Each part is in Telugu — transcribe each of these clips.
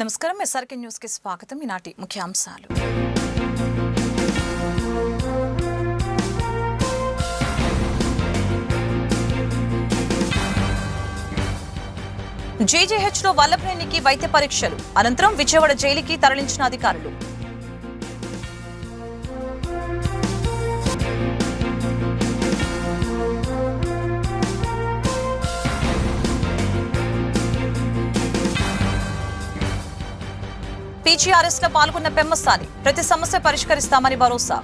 నమస్కారం. ఎస్ఆర్కే న్యూస్కి స్వాగతం. ఈనాటి ముఖ్యాంశాలు. జీజీహెచ్లో వైద్య పరీక్షలు. అనంతరం విజయవాడ జైలుకి తరలించిన అధికారులు. పీజీఆర్ఎస్లో పాల్గొన్న పెమ్మసాని ప్రతి సమస్య పరిష్కరిస్తామని భరోసా.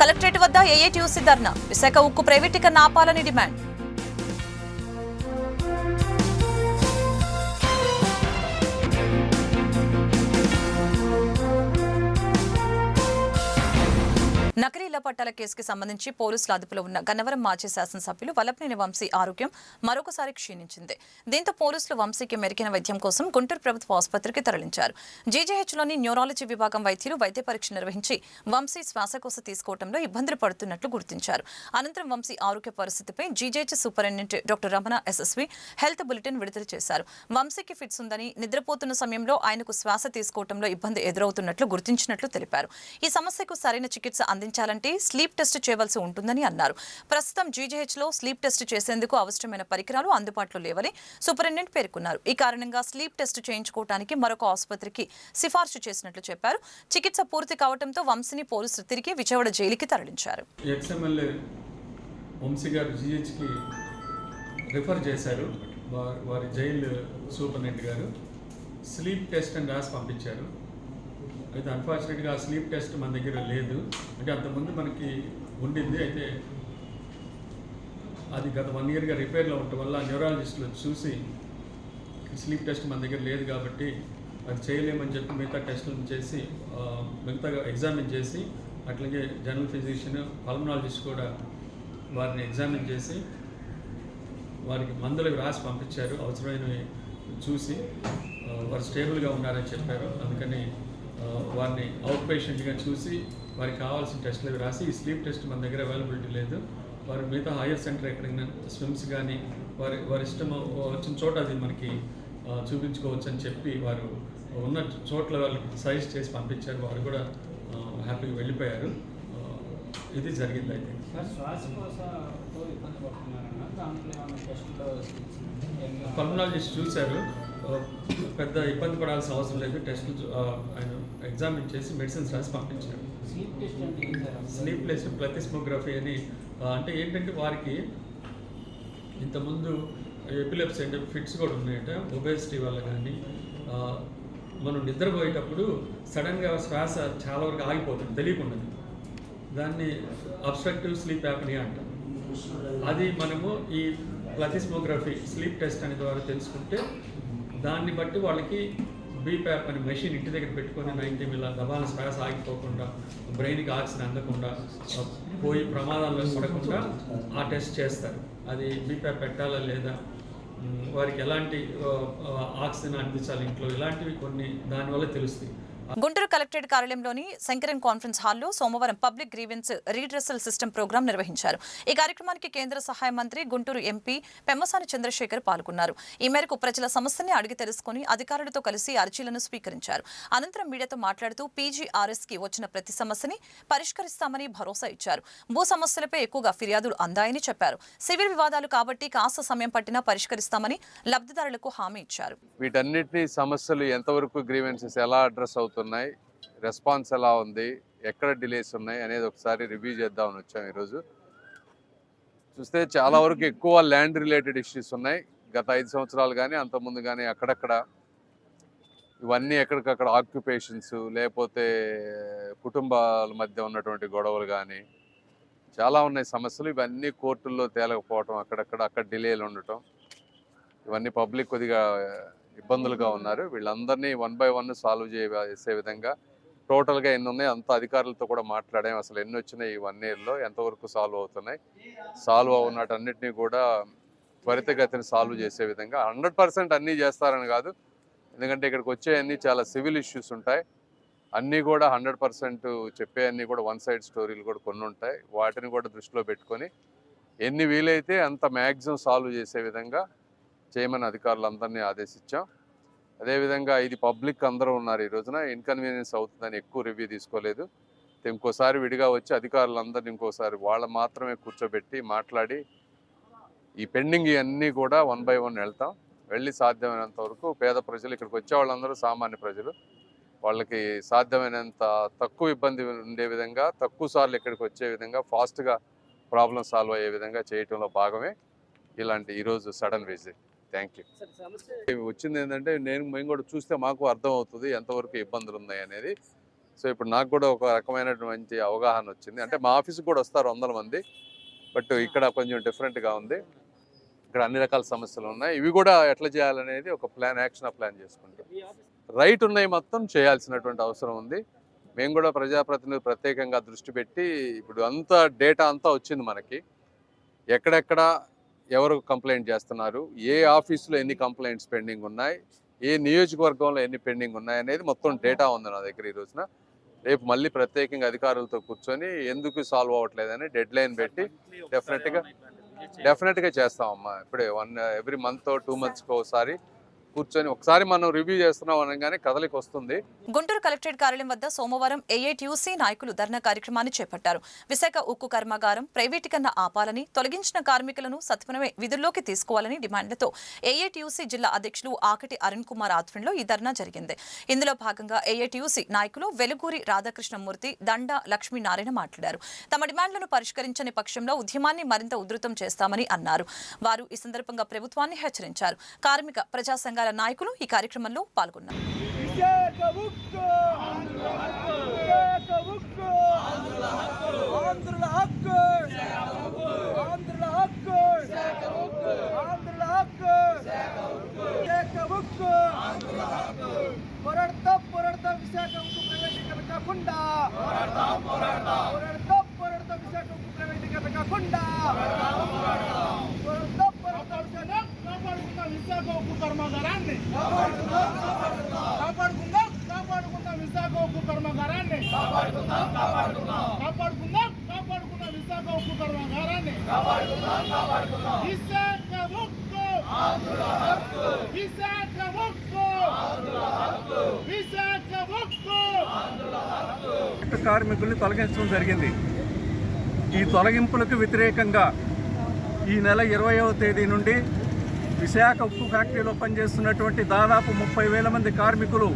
కలెక్టరేట్ వద్ద ఏఐటీయూసీ ధర్నా? విశాఖ ఉక్కు ప్రైవేటీకరణ ఆపాలని డిమాండ్. మహిళా పట్టాల కేసుకి సంబంధించి పోలీసుల అదుపులో ఉన్న గన్నవరం మాజీ శాసనసభ్యులు వలపనేని వంశీ ఆరోగ్యం మరొకసారి క్షీణించింది. దీంతో పోలీసులు వంశీకి మెరుగైన వైద్యం కోసం గుంటూరు ప్రభుత్వ ఆసుపత్రికి తరలించారు. జీజీహెచ్లోని న్యూరాలజీ విభాగం వైద్యులు వైద్య పరీక్ష నిర్వహించి వంశీ శ్వాసకోశ తీసుకోవడంలో ఇబ్బందులు పడుతున్నట్లు గుర్తించారు. అనంతరం వంశీ ఆరోగ్య పరిస్థితిపై GGH superintendent doctor Ramana SSV health bulletin విడుదల చేశారు. వంశీకి ఫిట్స్ ఉందని నిద్రపోతున్న సమయంలో ఆయనకు శ్వాస తీసుకోవడంలో ఇబ్బంది ఎదురవుతున్నట్లు గుర్తించినట్లు తెలిపారు. ఈ సమస్యకు సరైన చికిత్స అందించాలంటే స్లీప్ టెస్ట్ చేయవలసి ఉంటుందని అన్నారు. ప్రస్తుతం జీజీహెచ్లో స్లీప్ టెస్ట్ చేసేందుకు అవసరమైన పరికరాలు అందుబాటులో లేవని సూపరింటెండెంట్ పేర్కొన్నారు. ఈ కారణంగా స్లీప్ టెస్ట్ చేయించుకోవడానికి మరొక ఆసుపత్రికి సిఫార్సు చేసినట్లు చెప్పారు. చికిత్స పూర్తి కావడంతో వంశీని పోలీసులు తిరిగి విజయవాడ జైలుకి తరలించారు. వంశీ గారు జిహెచ్కి రిఫర్ చేశారు. వారి జైలు సూపరింటెండెంట్ గారు. స్లీప్ టెస్ట్ అని రాసి పంపించారు. అయితే అన్ఫార్చునేట్గా ఆ స్లీప్ టెస్ట్ మన దగ్గర లేదు. అంటే అంతకుముందు మనకి ఉండింది. అయితే అది గత వన్ ఇయర్గా రిపేర్లో ఉండటం వల్ల న్యూరాలజిస్టులు చూసి స్లీప్ టెస్ట్ మన దగ్గర లేదు కాబట్టి అది చేయలేమని చెప్పి మిగతా టెస్టులను చేసి మిగతా ఎగ్జామిన్ చేసి అట్లాగే జనరల్ ఫిజిషియన్ పల్మనాలజిస్ట్ కూడా వారిని ఎగ్జామిన్ చేసి వారికి మందులు రాసి పంపించారు. అవసరమైనవి చూసి వారు స్టేబుల్గా ఉన్నారని చెప్పారు. అందుకని వారిని అవుట్ పేషెంట్గా చూసి వారికి కావాల్సిన టెస్టులు అవి రాసి ఈ స్లీప్ టెస్ట్ మన దగ్గర అవైలబిలిటీ లేదు. వారు మిగతా హైయర్ సెంటర్ ఎక్కడైనా స్విమ్స్ కానీ వారి వారి ఇష్టం వచ్చిన చోట అది మనకి చూపించుకోవచ్చు అని చెప్పి వారు ఉన్న చోట్ల వాళ్ళకి సజెస్ట్ చేసి పంపించారు. వారు కూడా హ్యాపీగా వెళ్ళిపోయారు. ఇది జరిగింది అయితే. టెస్టులో పల్మనాలజిస్ట్ చూశారు. పెద్ద ఇబ్బంది పడాల్సిన అవసరం లేదు. టెస్ట్ ఆయన ఎగ్జామిన్ చేసి మెడిసిన్స్ రాసి పంపించారు. స్లీప్ టెస్ట్ ప్లతిస్మోగ్రఫీ అని అంటే ఏంటంటే వారికి ఇంతకుముందు ఎపిలెప్సీ అంటే ఫిట్స్ కూడా ఉన్నాయట ఒబేసిటీ వల్ల కానీ మనం నిద్రపోయేటప్పుడు సడన్గా శ్వాస చాలా వరకు ఆగిపోతుంది తెలియకుండా దాన్ని అబ్స్ట్రక్టివ్ స్లీప్ యాప్నియా అంటాం. అది మనము ఈ ప్లతిస్మోగ్రఫీ స్లీప్ టెస్ట్ అనే ద్వారా తెలుసుకుంటే దాన్ని బట్టి వాళ్ళకి బీప్యాప్ అనే మెషిన్ ఇంటి దగ్గర పెట్టుకొని టీమ్ ఇలా దబాల శ్వాస ఆగిపోకుండా బ్రెయిన్కి ఆక్సిజన్ అందకుండా పోయి ప్రమాదాల్లో పడకుండా ఆ టెస్ట్ చేస్తారు. అది బీప్యాప్ పెట్టాలా లేదా? వారికి ఎలాంటి ఆక్సిజన్ అందించాలి ఇంట్లో? ఇలాంటివి కొన్ని దానివల్ల తెలుస్తాయి. గుంటూరు కలెక్టరేట్ కార్యాలయంలోని శంకరన్ కాన్ఫరెన్స్ హాల్లో సోమవారం public grievance redressal system programme నిర్వహించారు. ఈ కార్యక్రమానికి కేంద్ర సహాయ మంత్రి గుంటూరు ఎంపీ పెమ్మసాని చంద్రశేఖర్ పాల్గొన్నారు. ఈ మేరకు ప్రజల సమస్యని అడిగి తెలుసుకుని అధికారులతో కలిసి అర్జీలను స్వీకరించారు. అనంతరం మీడియాతో మాట్లాడుతూ పీజీఆర్ఎస్కి వచ్చిన ప్రతి సమస్యని పరిష్కరిస్తామని భరోసా ఇచ్చారు. భూ సమస్యలపై ఎక్కువగా ఫిర్యాదులు అందాయని చెప్పారు. సివిల్ వివాదాలు కాబట్టి కాస్త సమయం పట్టినా పరిష్కరిస్తామని లబ్ధిదారులకు హామీ ఇచ్చారు. వీటన్నిటి సమస్యలు ఎంతవరకు గ్రీవెన్సెస్ ఎలా అడ్రస్ జరుగుతున్నాయి. రెస్పాన్స్ ఎలా ఉంది? ఎక్కడ డిలేస్ ఉన్నాయి అనేది ఒకసారి రివ్యూ చేద్దామని వచ్చాం ఈరోజు. చూస్తే చాలా వరకు ఎక్కువ ల్యాండ్ రిలేటెడ్ ఇష్యూస్ ఉన్నాయి. గత ఐదు సంవత్సరాలు కానీ అంతకుముందు కానీ అక్కడక్కడ ఇవన్నీ ఎక్కడికక్కడ ఆక్యుపేషన్స్ లేకపోతే కుటుంబాల మధ్య ఉన్నటువంటి గొడవలు కానీ చాలా ఉన్నాయి సమస్యలు. ఇవన్నీ కోర్టుల్లో తేలకపోవటం అక్కడక్కడ అక్కడ డిలేలు ఉండటం ఇవన్నీ పబ్లిక్ కొద్దిగా ఇబ్బందులుగా ఉన్నారు. వీళ్ళందరినీ వన్ బై వన్ సాల్వ్ చేసే విధంగా టోటల్గా ఎన్ని ఉన్నాయి అంత అధికారులతో కూడా మాట్లాడాం అసలు ఎన్ని వచ్చినాయి ఈ వన్ ఇయర్లో ఎంతవరకు సాల్వ్ అవుతున్నాయి సాల్వ్ అవునటన్నిటినీ కూడా త్వరితగతిని సాల్వ్ చేసే విధంగా హండ్రెడ్ పర్సెంట్ అన్నీ చేస్తారని కాదు. ఎందుకంటే ఇక్కడికి వచ్చేవన్నీ చాలా సివిల్ ఇష్యూస్ ఉంటాయి. అన్నీ కూడా హండ్రెడ్ పర్సెంట్ చెప్పేవన్నీ కూడా వన్ సైడ్ స్టోరీలు కూడా కొన్ని ఉంటాయి. వాటిని కూడా దృష్టిలో పెట్టుకొని ఎన్ని వీలైతే అంత మ్యాక్సిమం సాల్వ్ చేసే విధంగా చేయమని అధికారులందరినీ ఆదేశించాం. అదేవిధంగా ఇది పబ్లిక్ అందరూ ఉన్నారు ఈ రోజున. ఇన్కన్వీనియన్స్ అవుతుందని ఎక్కువ రివ్యూ తీసుకోలేదు. ఇంకోసారి విడిగా వచ్చి అధికారులందరినీ ఇంకోసారి వాళ్ళ మాత్రమే కూర్చోబెట్టి మాట్లాడి ఈ పెండింగ్ ఇవన్నీ కూడా వన్ బై వన్ వెళ్తాం. వెళ్ళి సాధ్యమైనంత వరకు పేద ప్రజలు ఇక్కడికి వచ్చే వాళ్ళందరూ సామాన్య ప్రజలు. వాళ్ళకి సాధ్యమైనంత తక్కువ ఇబ్బంది ఉండే విధంగా తక్కువ సార్లు ఇక్కడికి వచ్చే విధంగా ఫాస్ట్గా ప్రాబ్లం సాల్వ్ అయ్యే విధంగా చేయటంలో భాగమే ఇలాంటి ఈరోజు సడన్ విజిట్. థ్యాంక్ యూ వచ్చింది ఏంటంటే నేను మేము కూడా చూస్తే మాకు అర్థం అవుతుంది ఎంతవరకు ఇబ్బందులు ఉన్నాయి అనేది. సో ఇప్పుడు నాకు కూడా ఒక రకమైనటువంటి అవగాహన వచ్చింది. అంటే మా ఆఫీస్కి కూడా వస్తారు వందల మంది. బట్ ఇక్కడ కొంచెం డిఫరెంట్గా ఉంది. ఇక్కడ అన్ని రకాల సమస్యలు ఉన్నాయి. ఇవి కూడా ఎట్లా చేయాలనేది ఒక ప్లాన్ యాక్షన్ ప్లాన్ చేసుకుంటాం. రైట్ ఉన్నాయి మొత్తం చేయాల్సినటువంటి అవసరం ఉంది. మేము కూడా ప్రజాప్రతినిధులు ప్రత్యేకంగా దృష్టి పెట్టి ఇప్పుడు అంతా డేటా అంతా వచ్చింది మనకి. ఎక్కడెక్కడ ఎవరు కంప్లైంట్ చేస్తున్నారు? ఏ ఆఫీసులో ఎన్ని కంప్లైంట్స్ పెండింగ్ ఉన్నాయి? ఏ నియోజకవర్గంలో ఎన్ని పెండింగ్ ఉన్నాయి అనేది మొత్తం డేటా ఉంది నా దగ్గర ఈ రోజున. రేపు మళ్ళీ ప్రత్యేకంగా అధికారులతో కూర్చొని ఎందుకు సాల్వ్ అవ్వట్లేదని డెడ్ లైన్ పెట్టి డెఫినెట్గా డెఫినెట్గా చేస్తామమ్మా. ఇప్పుడే వన్ ఎవ్రీ మంత్ టూ మంత్స్కి ఒకసారి కూర్చొని ఒకసారి మనం రివ్యూ చేస్తున్నాం అనగానే కదలికి వస్తుంది. గుంటూరు కలెక్టరేట్ కార్యాలయం వద్ద సోమవారం ఏఐటియూసీ నాయకులు ధర్నా కార్యక్రమాన్ని చేపట్టారు. విశాఖ ఉక్కు కర్మాగారం ప్రైవేటీకరణ ఆపాలని తొలగించిన కార్మికులను సత్వరమే విధుల్లోకి తీసుకోవాలని డిమాండ్లతో ఏఐటియూసీ జిల్లా అధ్యక్షులు ఆకటి అరుణ్ కుమార్ ఆధ్వర్యంలో ఈ ధర్నా జరిగింది. ఇందులో భాగంగా ఏఐటియూసీ నాయకులు వెలుగూరి రాధాకృష్ణమూర్తి దండ లక్ష్మీనారాయణ మాట్లాడారు. తమ డిమాండ్లను పరిష్కరించని పక్షంలో ఉద్యమాన్ని మరింత ఉధృతం చేస్తామని అన్నారు. వారు ఈ సందర్భంగా ప్రభుత్వాన్ని హెచ్చరించారు. కార్మిక ప్రజా సంఘాల నాయకులు ఈ కార్యక్రమంలో పాల్గొన్నారు. విశాఖ ఉక్కు విశాఖ ఉక్కు ఆంధ్రుల హక్కు పోరాడతాం పోరాడతాం విశాఖ కాకుండా పోరాడతాం పోరాడతాం విశాఖ ఉక్కు ప్రైవేటీకరణ కాకుండా పోరాడతాం పోరాడతాం విశాఖ కాపాడుకుందాం విశాఖ ఉక్కు కర్మాగారాన్ని కాపాడుకుందాం. కాపాడుకుందాం విశాఖ ఉక్కు కర్మాగారాన్ని కాపాడుకుందాం కాపాడుకుందాం. విశాఖ ఉక్కు కర్మాగారాన్ని విశాఖ ఉక్కు విశాఖ ఉక్కు విశాఖ ఉక్కు కార్మికుల్ని తొలగించడం జరిగింది. ఈ తొలగింపులకు వ్యతిరేకంగా ఈ నెల ఇరవయవ తేదీ నుండి విశాఖ ఉక్కు ఫ్యాక్టరీలో పనిచేస్తున్నటువంటి దాదాపు ముప్పై వేల మంది కార్మికులు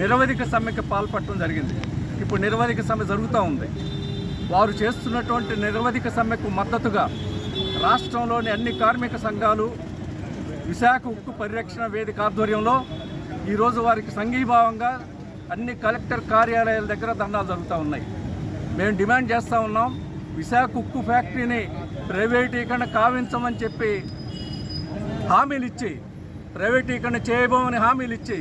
నిరవధిక సమ్మెకి పాల్పడటం జరిగింది. ఇప్పుడు నిరవధిక సమ్మె జరుగుతూ ఉంది. వారు చేస్తున్నటువంటి నిరవధిక సమ్మెకు మద్దతుగా రాష్ట్రంలోని అన్ని కార్మిక సంఘాలు విశాఖ ఉక్కు పరిరక్షణ వేదిక ఆధ్వర్యంలో ఈరోజు వారికి సంఘీభావంగా అన్ని కలెక్టర్ కార్యాలయాల దగ్గర దండాలు జరుగుతూ ఉన్నాయి. మేము డిమాండ్ చేస్తూ ఉన్నాం విశాఖ ఉక్కు ఫ్యాక్టరీని ప్రైవేటీకరణ కావించమని చెప్పి హామీలు ఇచ్చి ప్రైవేటీకరణ చేయబోమని హామీలు ఇచ్చి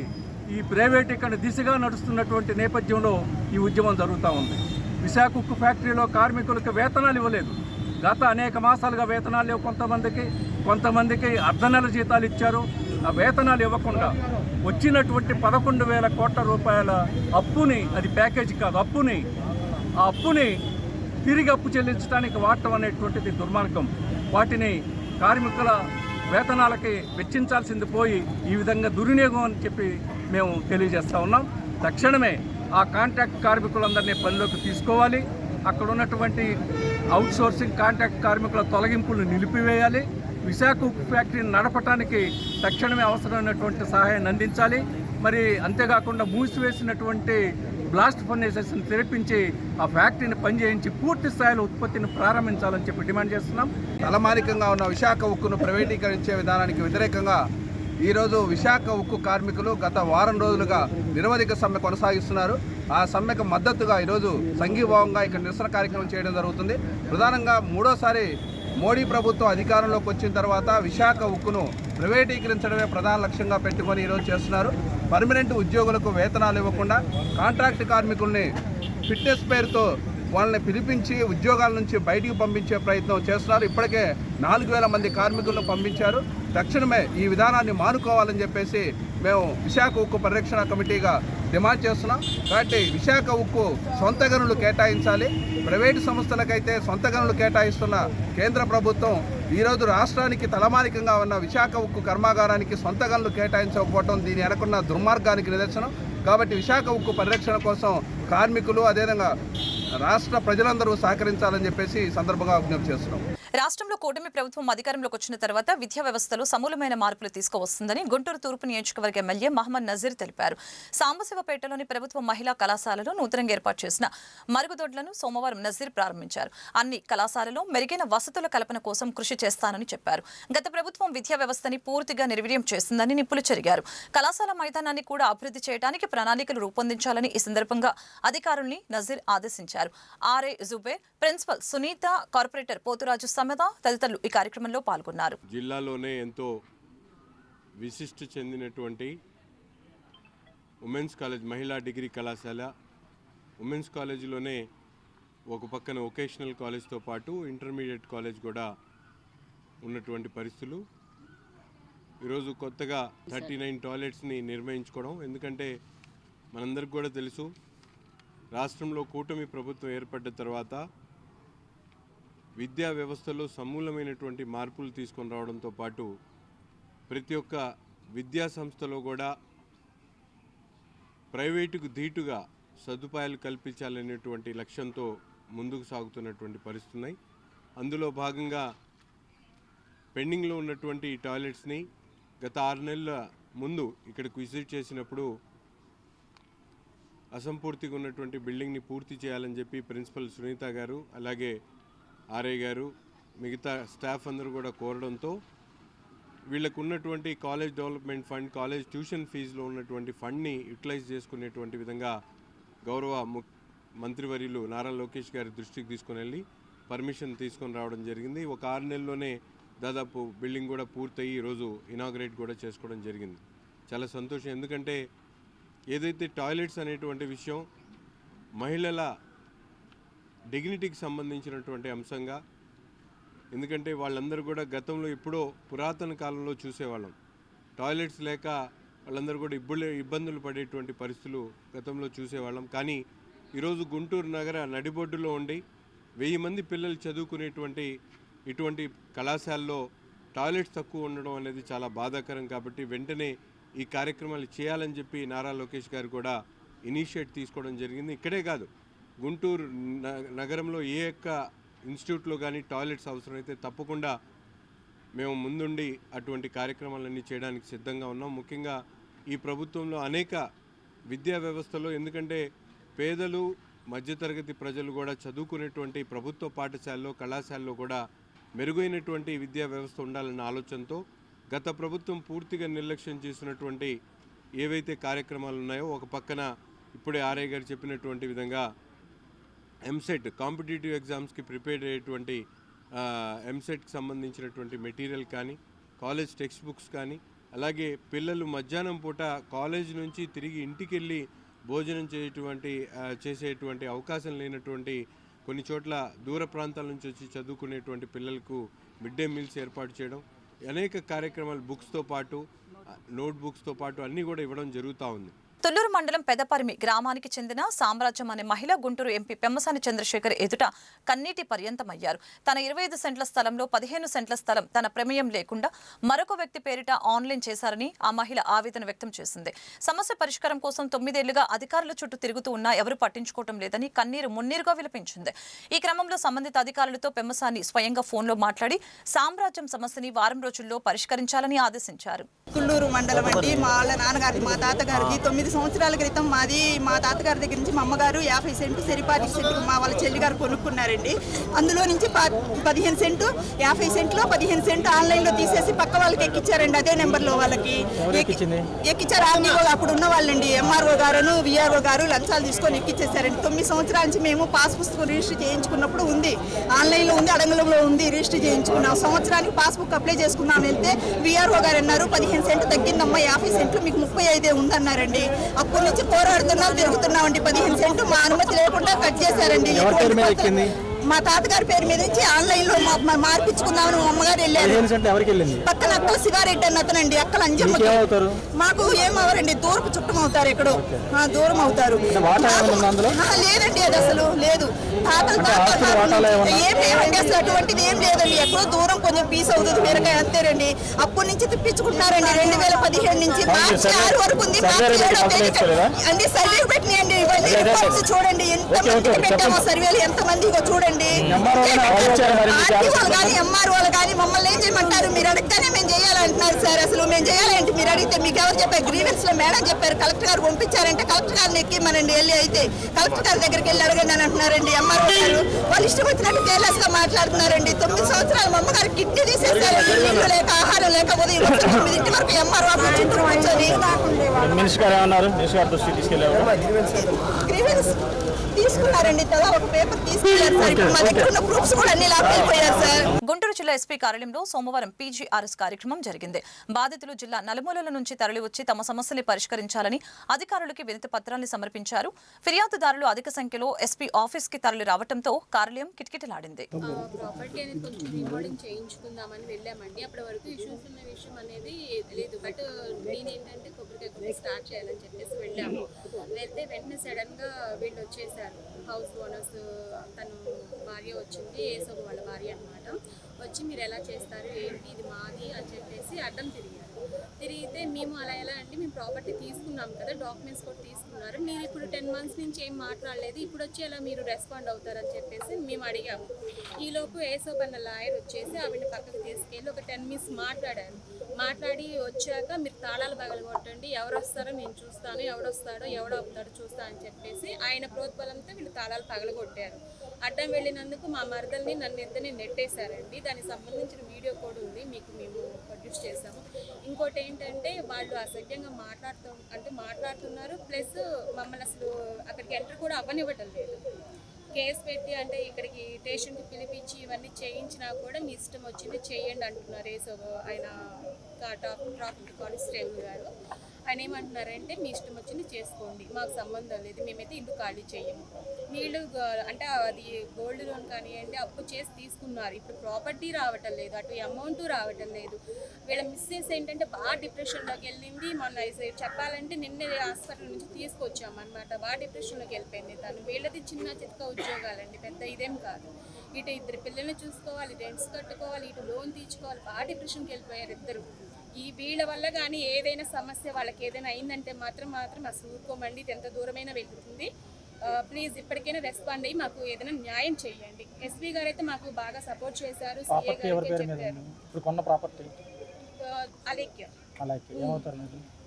ఈ ప్రైవేటీకరణ దిశగా నడుస్తున్నటువంటి నేపథ్యంలో ఈ ఉద్యమం జరుగుతూ ఉంది. విశాఖ ఉక్కు ఫ్యాక్టరీలో కార్మికులకు వేతనాలు ఇవ్వలేదు. గత అనేక మాసాలుగా వేతనాలు లేవు కొంతమందికి. కొంతమందికి అర్ధ నెల జీతాలు ఇచ్చారు. ఆ వేతనాలు ఇవ్వకుండా వచ్చినటువంటి పదకొండు వేల కోట్ల రూపాయల అప్పుని అది ప్యాకేజీ కాదు అప్పుని ఆ అప్పుని తిరిగి అప్పు చెల్లించడానికి వాడటం అనేటువంటిది దుర్మార్గం. వాటిని కార్మికుల వేతనాలకి వెచ్చించాల్సింది పోయి ఈ విధంగా దుర్వినియోగం అని చెప్పి మేము తెలియజేస్తూ ఉన్నాం. తక్షణమే ఆ కాంట్రాక్ట్ కార్మికులందరినీ పనిలోకి తీసుకోవాలి. అక్కడ ఉన్నటువంటి అవుట్సోర్సింగ్ కాంట్రాక్ట్ కార్మికుల తొలగింపులు నిలిపివేయాలి. విశాఖ ఉక్కు ఫ్యాక్టరీని నడపటానికి తక్షణమే అవసరమైనటువంటి సహాయాన్ని అందించాలి. మరి అంతేకాకుండా మూసివేసినటువంటి బ్లాస్ట్ ఫర్నేసెస్ని తెరిపించి ఆ ఫ్యాక్టరీని పనిచేయించి పూర్తి స్థాయిలో ఉత్పత్తిని ప్రారంభించాలని చెప్పి డిమాండ్ చేస్తున్నాం. తలమానికంగా ఉన్న విశాఖ ఉక్కును ప్రైవేటీకరించే విధానానికి వ్యతిరేకంగా ఈరోజు విశాఖ ఉక్కు కార్మికులు గత వారం రోజులుగా నిరవధిక సమ్మె కొనసాగిస్తున్నారు. ఆ సమ్మెకు మద్దతుగా ఈరోజు సంఘీభావంగా ఇక్కడ నిరసన కార్యక్రమం చేయడం జరుగుతుంది. ప్రధానంగా మూడోసారి మోడీ ప్రభుత్వం అధికారంలోకి వచ్చిన తర్వాత విశాఖ ఉక్కును ప్రైవేటీకరించడమే ప్రధాన లక్ష్యంగా పెట్టుకొని ఈరోజు చేస్తున్నారు. పర్మనెంట్ ఉద్యోగులకు వేతనాలు ఇవ్వకుండా కాంట్రాక్ట్ కార్మికుల్ని ఫిట్నెస్ పేరుతో వాళ్ళని పిలిపించి ఉద్యోగాల నుంచి బయటికి పంపించే ప్రయత్నం చేస్తున్నారు. ఇప్పటికే నాలుగు వేల మంది కార్మికులను పంపించారు. తక్షణమే ఈ విధానాన్ని మానుకోవాలని చెప్పేసి మేము విశాఖ ఉక్కు పరిరక్షణ కమిటీగా డిమాండ్ చేస్తున్నాం. కాబట్టి విశాఖ ఉక్కు సొంత గనులు కేటాయించాలి. ప్రైవేటు సంస్థలకైతే సొంత గనులు కేటాయిస్తున్న కేంద్ర ప్రభుత్వం ఈరోజు రాష్ట్రానికి తలమానికంగా ఉన్న విశాఖ ఉక్కు కర్మాగారానికి సొంత గనులు కేటాయించకపోవడం దీని వెనకున్న దుర్మార్గానికి నిదర్శనం. కాబట్టి విశాఖ ఉక్కు పరిరక్షణ కోసం కార్మికులు అదేవిధంగా రాష్ట్ర ప్రజలందరూ సహకరించాలని చెప్పేసి సందర్భంగా విజ్ఞప్తి చేస్తున్నాం. రాష్ట్రంలో కూటమి ప్రభుత్వం అధికారంలోకి వచ్చిన తర్వాత విద్యా వ్యవస్థలో సమూలమైన మార్పులు తీసుకువస్తుందని గుంటూరు తూర్పు నియోజకవర్గ ఎమ్మెల్యే మహమ్మద్ నజీర్ తెలిపారు. సాంబశివపేటలోని ప్రభుత్వ మహిళా కళాశాలలో నూతనంగా ఏర్పాటు చేసిన మరుగుదొడ్లను సోమవారం నజీర్ ప్రారంభించారు. అన్ని కళాశాలలో మెరుగైన వసతుల కల్పన కోసం కృషి చేస్తానని చెప్పారు. గత ప్రభుత్వం విద్యా వ్యవస్థని పూర్తిగా నిర్వీర్యం చేసిందని నిప్పులు చెరిగారు. కళాశాల మైదానాన్ని కూడా అభివృద్ధి చేయడానికి ప్రణాళికలు రూపొందించాలని ఈ సందర్భంగా అధికారుల్ని నజీర్ ఆదేశించారు. RA Zuber principal Sunitha corporator Poturaju సమేత తదితరులు ఈ కార్యక్రమంలో పాల్గొన్నారు. జిల్లాలోనే ఎంతో విశిష్ట చెందినటువంటి ఉమెన్స్ కాలేజ్ మహిళా డిగ్రీ కళాశాల ఉమెన్స్ కాలేజీలోనే ఒక పక్కన వొకేషనల్ కాలేజ్తో పాటు ఇంటర్మీడియట్ కాలేజ్ కూడా ఉన్నటువంటి పరిస్థితులు. ఈరోజు కొత్తగా థర్టీ నైన్ టాయిలెట్స్ని నిర్వహించుకోవడం ఎందుకంటే మనందరికి కూడా తెలుసు రాష్ట్రంలో కూటమి ప్రభుత్వం ఏర్పడ్డ తర్వాత విద్యా వ్యవస్థలో సమూలమైనటువంటి మార్పులు తీసుకొని రావడంతో పాటు ప్రతి ఒక్క విద్యా సంస్థలో కూడా ప్రైవేటుకు ధీటుగా సదుపాయాలు కల్పించాలనేటువంటి లక్ష్యంతో ముందుకు సాగుతున్నటువంటి పరిస్థితున్నాయి అందులో భాగంగా పెండింగ్లో ఉన్నటువంటి టాయిలెట్స్ని గత ఆరు నెలల ముందు ఇక్కడికి విజిట్ చేసినప్పుడు అసంపూర్తిగా ఉన్నటువంటి బిల్డింగ్ని పూర్తి చేయాలని చెప్పి ప్రిన్సిపల్ సునీత గారు అలాగే ఆర్ఐ గారు మిగతా స్టాఫ్ అందరూ కూడా కోరడంతో వీళ్ళకు ఉన్నటువంటి college development fund college tuition ఫీజులో ఉన్నటువంటి ఫండ్ని యూటిలైజ్ చేసుకునేటువంటి విధంగా గౌరవ ము మంత్రివర్యులు నారా లోకేష్ గారి దృష్టికి తీసుకుని వెళ్ళి పర్మిషన్ తీసుకొని రావడం జరిగింది. ఒక ఆరు నెలల్లోనే దాదాపు బిల్డింగ్ కూడా పూర్తయి ఈరోజు ఇనాగ్రేట్ కూడా చేసుకోవడం జరిగింది. చాలా సంతోషం. ఎందుకంటే ఏదైతే టాయిలెట్స్ అనేటువంటి విషయం మహిళల డిగ్నిటీకి సంబంధించినటువంటి అంశంగా ఎందుకంటే వాళ్ళందరూ కూడా గతంలో ఎప్పుడో పురాతన కాలంలో చూసేవాళ్ళం. టాయిలెట్స్ లేక వాళ్ళందరూ కూడా ఇబ్బులు ఇబ్బందులు పడేటువంటి పరిస్థితులు గతంలో చూసేవాళ్ళం. కానీ ఈరోజు గుంటూరు నగర నడిబొడ్డులో ఉండి వెయ్యి మంది పిల్లలు చదువుకునేటువంటి ఇటువంటి కళాశాలలో టాయిలెట్స్ తక్కువ ఉండడం అనేది చాలా బాధాకరం కాబట్టి వెంటనే ఈ కార్యక్రమాలు చేయాలని చెప్పి నారా లోకేష్ గారు కూడా ఇనిషియేట్ తీసుకోవడం జరిగింది. ఇక్కడే కాదు గుంటూరు న- నగరంలో ఏ యొక్క ఇన్స్టిట్యూట్లో కానీ టాయిలెట్స్ అవసరమైతే తప్పకుండా మేము ముందుండి అటువంటి కార్యక్రమాలన్నీ చేయడానికి సిద్ధంగా ఉన్నాం. ముఖ్యంగా ఈ ప్రభుత్వంలో అనేక విద్యా వ్యవస్థలో ఎందుకంటే పేదలు మధ్యతరగతి ప్రజలు కూడా చదువుకునేటువంటి ప్రభుత్వ పాఠశాలలో కళాశాలలో కూడా మెరుగైనటువంటి విద్యా వ్యవస్థ ఉండాలన్న ఆలోచనతో గత ప్రభుత్వం పూర్తిగా నిర్లక్ష్యం చేసినటువంటి ఏవైతే కార్యక్రమాలు ఉన్నాయో ఒక పక్కన ఇప్పుడే ఆర్ఐ గారు చెప్పినటువంటి విధంగా ఎంసెట్ కాంపిటేటివ్ ఎగ్జామ్స్కి ప్రిపేర్ అయ్యేటువంటి ఎంసెట్కి సంబంధించినటువంటి మెటీరియల్ కానీ కాలేజ్ టెక్స్ట్ బుక్స్ కానీ అలాగే పిల్లలు మధ్యాహ్నం పూట కాలేజ్ నుంచి తిరిగి ఇంటికి వెళ్ళి భోజనం చేయటువంటి చేసేటువంటి అవకాశం లేనటువంటి కొన్ని చోట్ల దూర ప్రాంతాల నుంచి వచ్చి చదువుకునేటువంటి పిల్లలకు మిడ్ డే మీల్స్ ఏర్పాటు చేయడం అనేక కార్యక్రమాలు బుక్స్తో పాటు నోట్ బుక్స్తో పాటు అన్నీ కూడా ఇవ్వడం జరుగుతూ ఉంది. తుళ్ళూరు మండలం పెదపరిమి గ్రామానికి చెందిన సామ్రాజ్యం అనే మహిళ గుంటూరు ఎంపీ పెమ్మసాని చంద్రశేఖర్ ఎదుట కన్నీటి పర్యంతమయ్యారు. తన ఇరవై ఐదు సెంట్ల స్థలంలో పదిహేను సెంట్ల స్థలం తన ప్రమేయం లేకుండా మరొక వ్యక్తి పేరిట ఆన్లైన్ చేశారని ఆ మహిళ ఆవేదన వ్యక్తం చేసింది. సమస్య పరిష్కారం కోసం తొమ్మిదేళ్ళుగా అధికారుల చుట్టూ తిరుగుతూ ఉన్నా ఎవరూ పట్టించుకోవటం లేదని కన్నీరు మున్నీరుగా విలపించింది. ఈ క్రమంలో సంబంధిత అధికారులతో పెమ్మసాని స్వయంగా ఫోన్లో మాట్లాడి సామ్రాజ్యం సమస్యని వారం రోజుల్లో పరిష్కరించాలని ఆదేశించారు. తుళ్ళూరు మండలం అండి. మా వాళ్ళ నాన్నగారి మా తాతగారికి తొమ్మిది సంవత్సరాల క్రితం మాది మా తాతగారి దగ్గర నుంచి మా అమ్మగారు యాభై సెంటు సెరిపాటి సెంటు మా వాళ్ళ చెల్లి గారు కొనుక్కున్నారండి. అందులో నుంచి ప- పదిహేను సెంటు యాభై సెంట్లో పదిహేను సెంటు ఆన్లైన్లో తీసేసి పక్క వాళ్ళకి ఎక్కిచ్చారండి అదే నెంబర్లో వాళ్ళకి. ఎక్కి- ఎక్కిచ్చారు ఆర్డీఓ అప్పుడు ఉన్న వాళ్ళండి. ఎంఆర్ఓ గారును విఆర్ఓ గారు లంచాలు తీసుకొని ఎక్కిచ్చేసారండి. తొమ్మిది సంవత్సరాల నుంచి మేము పాస్ పుస్తకం రిజిస్టర్ చేయించుకున్నప్పుడు ఉంది. ఆన్లైన్లో ఉంది అడంగులంలో ఉంది రిజిస్టర్ చేయించుకున్నాం. సంవత్సరానికి పాస్బుక్ అప్లై చేసుకున్నాం. వెళ్తే విఆర్ఓ గారు అన్నారు పదిహేను సెంట్లు తగ్గిందమ్మా యాభై సెంట్లు మీకు ముప్పై ఐదే ఉందన్నారండి. అప్పటి నుంచి పోరాడుతున్నాం తిరుగుతున్నామండి పదిహేను సెంట్లు మా అనుమతి లేకుండా కట్ చేశారండి. మా తాతగారి పేరు మీద నుంచి ఆన్లైన్లో మార్పించుకుందామని మా అమ్మగారు వెళ్ళారు. పక్కన అక్కల శివారెడ్డి అన్న అతనండి అక్కల మీకేమవుతారు? మాకు ఏమవరండి దూరపు చుట్టం అవుతారు ఎక్కడో. ఆ, దూరం అవుతారు. లేదండి అది అసలు లేదు. తాతలు? ఏం లేవండి అసలు అటువంటిది ఏం లేదండి. ఎక్కడో దూరం కొంచెం పీస్ అవుతుంది బీరకాయ అంతేనండి. అప్పటి నుంచి తిప్పించుకుంటున్నారండి రెండు వేల పదిహేడు నుంచి. మార్చి ఆరు వరకు ఉంది? అండి సర్వే పెట్టినాయండి. ఇవన్నీ చూడండి. ఎంత మందికి పెట్టామో. సర్వేలు ఎంత మందికో చూడండి. ఆలోచన? కానీ ఎంఆర్ వాళ్ళు కానీ మమ్మల్ని ఏం చేయమంటారు? మీరు అడగగానే మేము చేయాలంటున్నారు సార్. అసలు మేము చేయాలంటే? మీరు అడిగితే మీకు ఎవరు చెప్పారు గ్రీవెన్స్లో మేడం చెప్పారు. కలెక్టర్ గారు పంపించారంటే కలెక్టర్ గారిని ఎక్కి మనండి వెళ్ళి అయితే. కలెక్టర్ గారి దగ్గరికి వెళ్ళి అడగండి అని అంటున్నారండి ఎంఆర్ఓ గారు. వాళ్ళు ఇష్టం వచ్చినట్టు కేర్లెస్గా మాట్లాడుతున్నారండి. తొమ్మిది సంవత్సరాలు మా అమ్మగారు కిడ్నీ తీసేసారు నీళ్ళు లేక ఆహారం లేక ఉదయం తొమ్మిదింటి వరకు ఎంఆర్ఓ చుట్టూ కూర్చొని. మినిస్టర్ గారు ఏమన్నారు? మినిస్టర్ గారి దృష్టికి తీసుకెళ్ళారు గ్రీవెన్స్ తీసుకున్నారండి. తలా ఒక పేపర్ తీసుకెళ్ళారు సార్. ఇప్పుడు మా దగ్గర ఉన్న ప్రూఫ్స్ కూడా అన్ని లాక్కెళ్ళిపోయారు సార్. గుంటూరు జిల్లా ఎస్పీ కార్యాలయంలో సోమవారం పీజీఆర్ఎస్ కార్యక్రమం జరిగింది. బాధితులు జిల్లా నలుమూలల నుంచి తరలివచ్చి తమ సమస్యల్ని పరిష్కరించాలని అధికారులకి వినతి పత్రాన్ని సమర్పించారు. ఫిర్యాదుదారులు అధిక సంఖ్యలో ఎస్పీ ఆఫీస్కి తరలి రావడంతో కార్యాలయం కిటకిటలాడింది. ప్రాపర్టీ అనేది కొంచెం రీమోడలింగ్ చేయించుకుందామని వెళ్ళామండి. అప్పటి వరకు ఇష్యూస్ ఉన్న విషయం అనేది తెలియదు బట్ నేనేంటంటే కొబ్బరికాయ కొట్టి స్టార్ట్ చేయాలని చెప్పేసి వెళ్ళాము. వెళ్తే వెంటనే సడన్గా వీళ్ళు వచ్చేసారు. హౌస్ ఓనర్స్ తను భార్య వచ్చింది ఏసో వాళ్ళ భార్య అన్నమాట. వచ్చి మీరు ఎలా చేస్తారు? ఏంటి? ఇది మాది అని చెప్పేసి అడ్డం తిరిగారు. తిరిగితే మేము అలా ఎలా అంటే మేము ప్రాపర్టీ తీసుకున్నాం కదా డాక్యుమెంట్స్ కూడా తీసుకున్నారు. మీరు ఇప్పుడు టెన్ మంత్స్ నుంచి ఏం మాట్లాడలేదు. ఇప్పుడు వచ్చి ఎలా మీరు రెస్పాండ్ అవుతారని చెప్పేసి మేము అడిగాము. ఈలోపు ఏసోబ్ అన్న లాయర్ వచ్చేసి ఆవిడని పక్కకు తీసుకెళ్ళి ఒక టెన్ మినిట్స్ మాట్లాడారు. మాట్లాడి వచ్చాక మీరు తాళాలు పగలగొట్టండి. ఎవరు వస్తారో నేను చూస్తాను. ఎవడొస్తాడో ఎవడో అవుతాడో చూస్తా అని చెప్పేసి ఆయన ప్రోత్బలంతో వీళ్ళు తాళాలు పగలగొట్టారు. అడ్డం వెళ్ళినందుకు మా మరదల్ని నన్ను ఇద్దరిని నెట్టేశారండి. దానికి సంబంధించిన వీడియో కూడా ఉంది. మీకు మేము ప్రొడ్యూస్ చేసాము ఇంకోటి ఏంటంటే వాళ్ళు అసభ్యంగా మాట్లాడుతూ అంటే మాట్లాడుతున్నారు. ప్లస్ మమ్మల్ని అసలు అక్కడికి ఎంటర్ కూడా అవ్వనివ్వటం లేదు. కేసు పెట్టి అంటే ఇక్కడికి స్టేషన్కి పిలిపించి ఇవన్నీ చేయించినా కూడా మీ ఇష్టం వచ్చింది చేయండి అంటున్నారు. ఏసో ఆయన ట్రాఫిక్ కానిస్టేబుల్ గారు. ఆయన ఏమంటున్నారంటే మీ ఇష్టం వచ్చింది చేసుకోండి మాకు సంబంధం లేదు మేమైతే ఇల్లు ఖాళీ చేయము వీళ్ళు అంటే అది గోల్డ్ లోన్ కానివ్వండి అప్పు చేసి తీసుకున్నారు. ఇప్పుడు ప్రాపర్టీ రావటం లేదు అటు అమౌంట్ రావటం లేదు. వీళ్ళ మిస్సెస్ ఏంటంటే బాగా డిప్రెషన్లోకి వెళ్ళింది. మొన్న చెప్పాలంటే నిన్నే హాస్పిటల్ నుంచి తీసుకొచ్చాం అనమాట బాగా డిప్రెషన్లోకి వెళ్ళిపోయింది తను. వీళ్ళది చిన్న చిత్క ఉద్యోగాలండి పెద్ద ఇదేం కాదు. ఇటు ఇద్దరు పిల్లల్ని చూసుకోవాలి రెంట్స్ కట్టుకోవాలి ఇటు లోన్ తీర్చుకోవాలి బాగా డిప్రెషన్కి వెళ్ళిపోయారు ఇద్దరు. ఈ వీళ్ళ వల్ల కానీ ఏదైనా సమస్య వాళ్ళకి ఏదైనా అయిందంటే మాత్రం మాత్రం అసలు ఊరుకోమండి. ఇది ఎంత దూరమైనా వెళ్తుంది. ప్లీజ్ ఇప్పటికైనా రెస్పాండ్ అయ్యి మాకు ఏదైనా న్యాయం చేయండి. ఎస్పీ గారు అయితే మాకు బాగా సపోర్ట్ చేశారు. సిఏ గారికి చెప్పారు? ఇప్పుడు కొన్న ప్రాపర్టీ అలేఖ్య.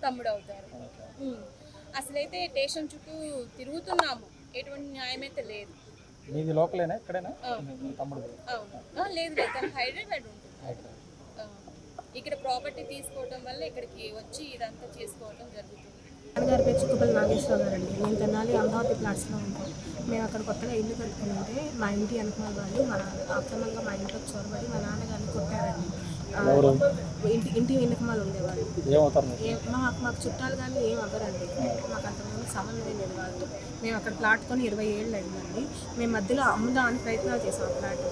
తమ్ముడు అవుతారు. అసలైతే స్టేషన్ చుట్టూ తిరుగుతున్నాము. ఎటువంటి న్యాయం అయితే లేదు. మీది లోకలేనా? ఎక్కడైనా? తమ్ముడు. లేదు లేదు. హైదరాబాద్ ఉంటుంది. ఇక్కడ ప్రాపర్టీ తీసుకోవటం వల్ల ఇక్కడికి వచ్చి ఇదంతా చేసుకోవటం జరుగుతుంది. నాన్నగారి పేరు చిక్కుపల్లి నాగేశ్వరరావు గారు అండి. మేము తెనాలి అమరావతి ప్లాట్స్లో ఉంటాం మేము అక్కడ కొత్తగా ఇల్లు కట్టుకుని ఉంటే మా ఇంటి వెనకమాల వాళ్ళు మా అక్రమంగా మా ఇంట్లోకి చొరబడి మా నాన్నగారిని కొట్టారండి. ఇంటి ఇంటి వెనకమాల ఉండేవాళ్ళు ఏమవుతారు మీకు? ఏ మాకు చుట్టాలు కానీ ఏం అవ్వరండి. మాకు అంతకుముందు సంబంధమే లేదు వాళ్ళతో మేము అక్కడ ప్లాట్ కొని ఇరవై ఏళ్ళు అయిందండి. మేము మధ్యలో అమ్ముదామని ప్రయత్నాలు చేసాం ఆ ప్లాట్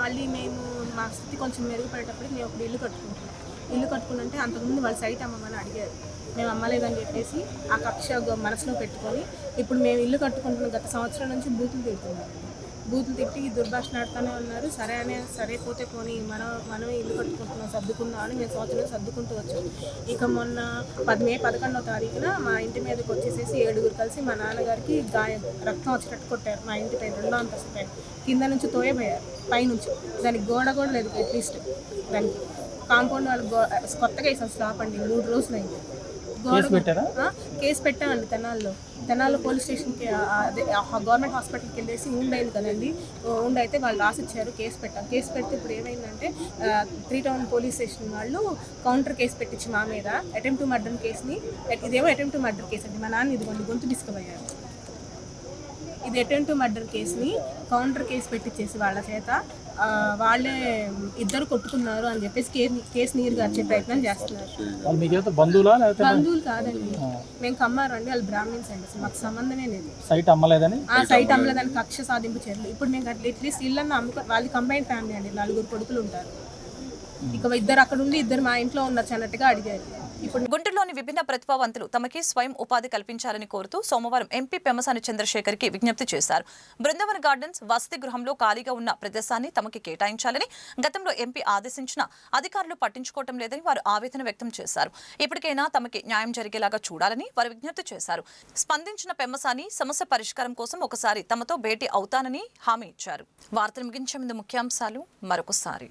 మళ్ళీ మేము మా స్థితి కొంచెం మెరుగుపడేటప్పటికి మేము ఒక ఇల్లు కట్టుకుంటున్నాం. ఇల్లు కట్టుకుంటే అంతకుముందు వాళ్ళ సైట్ అమ్మమని అడిగారు. మేము అమ్మలేదని చెప్పేసి ఆ కక్ష మనసులో పెట్టుకొని ఇప్పుడు మేము ఇల్లు కట్టుకుంటున్న. గత సంవత్సరం నుంచి బూతులు తిడుతున్నాం. బూతులు తిట్టి దుర్భాషణ ఆడుతూనే ఉన్నారు. సరే అనే సరే పోతే పోనీ మనం మనమే ఇల్లు కట్టుకుంటున్నాం సర్దుకుందాం అని మేము సంవత్సరం సర్దుకుంటూ వచ్చాం. ఇక మొన్న పది మే పదకొండవ తారీఖున మా ఇంటి మీదకి వచ్చేసేసి ఏడుగురు కలిసి మా నాన్నగారికి గాయం రక్తం వచ్చేటట్టు కొట్టారు మా ఇంటి పైన రెండో అంతస్తు పైన కింద నుంచి తోయబోయారు పైనుంచి. దానికి గోడ కూడా లేదు అట్లీస్ట్. దానికి కాంపౌండ్ వాళ్ళు గో కొత్తగా వేసాం స్లాప్ అండి మూడు రోజులు అయింది కేసు పెట్టారా? కేసు పెట్టామండి తెనాల్లో. తెనాల్లో పోలీస్ స్టేషన్కి అదే గవర్నమెంట్ హాస్పిటల్కి వెళ్ళేసి ఉండ్ అయింది కదండి. ఉండ్ అయితే వాళ్ళు రాసిచ్చారు కేసు పెట్టాం. కేసు పెడితే ఇప్పుడు ఏమైందంటే త్రీ టౌన్ పోలీస్ స్టేషన్ వాళ్ళు కౌంటర్ కేసు పెట్టించి మా మీద అటెంప్ట్ టు మర్డర్ కేసుని ఇదేమో అటెంప్ట్ టు మర్డర్ కేసు అండి. మా నాన్న ఇదిగోండి గొంతు డిస్కవ్ అయ్యారు ఇది అటెంప్ట్ టు మర్డర్ కేసుని కౌంటర్ కేసు పెట్టించేసి వాళ్ళ చేత వాళ్ళే ఇద్దరు కొట్టుకున్నారు అని చెప్పేసి కేసు కేసు నీరు గార్చే ప్రయత్నం చేస్తున్నారు. వాళ్ళు బంధువులా కాదండి. మేము కమ్మారు అండి వాళ్ళు బ్రాహ్మిన్స్ అండి మాకు సంబంధమే లేదు. సైట్ అమ్మలేదని? ఆ సైట్ అమ్మలేదానికి కక్ష సాధింపు చర్యలు ఇప్పుడు మేము అట్లీస్ట్ ఇళ్ళని అమ్ముకో వాళ్ళది కంబైన్ ఫ్యామిలీ అండి. నలుగురు కొడుకులు ఉంటారు. ఇక ఇద్దరు అక్కడ ఉండి ఇద్దరు మా ఇంట్లో ఉన్నారు అన్నట్టుగా అడిగారు. గుంటూరులోని విభిన్న ప్రతిభావంతులు తమకి స్వయం ఉపాధి కల్పించాలని కోరుతూ సోమవారం ఎంపీ పెమసాని చంద్రశేఖర్కి విజ్ఞప్తి చేశారు. బృందావన్ గార్డెన్స్ వసతి గృహంలో ఖాళీగా ఉన్న ప్రదేశాన్ని తమకి కేటాయించాలని గతంలో ఎంపీ ఆదేశించిన అధికారులు పట్టించుకోవటం లేదని వారు ఆవేదన వ్యక్తం చేశారు. ఇప్పటికైనా తమకి న్యాయం జరిగేలాగా చూడాలని వారు విజ్ఞప్తి చేశారు. స్పందించిన పెమ్మసాని సమస్య పరిష్కారం కోసం ఒకసారి తమతో భేటీ అవుతానని హామీ ఇచ్చారు. వార్తలు ముగించే ముందు ముఖ్యాంశాలు మరొకసారి.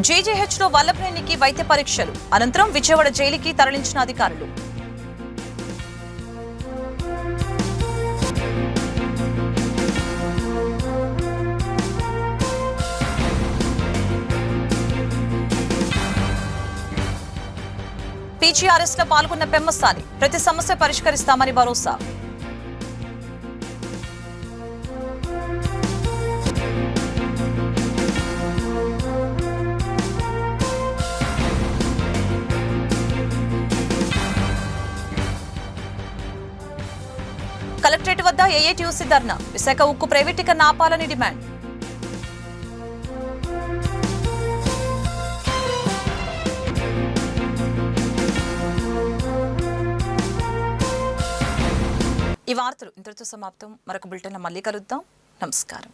జీజీహెచ్లో వైద్య పరీక్షలు. అనంతరం విజయవాడ జైలుకి తరలించిన అధికారులు. పీజీఆర్ఎస్లో పాల్గొన్న పెమ్మసాని ప్రతి సమస్య పరిష్కరిస్తామని భరోసా. వద్ద ఏఐటీయూసీ ధర్నా. విశాఖ ఉక్కు ప్రైవేటీకరణ ఆపాలని డిమాండ్. ఈ వార్తలు ఇంతటితో సమాప్తం. మరొక బులెటిన్ మళ్ళీ కలుద్దాం. నమస్కారం.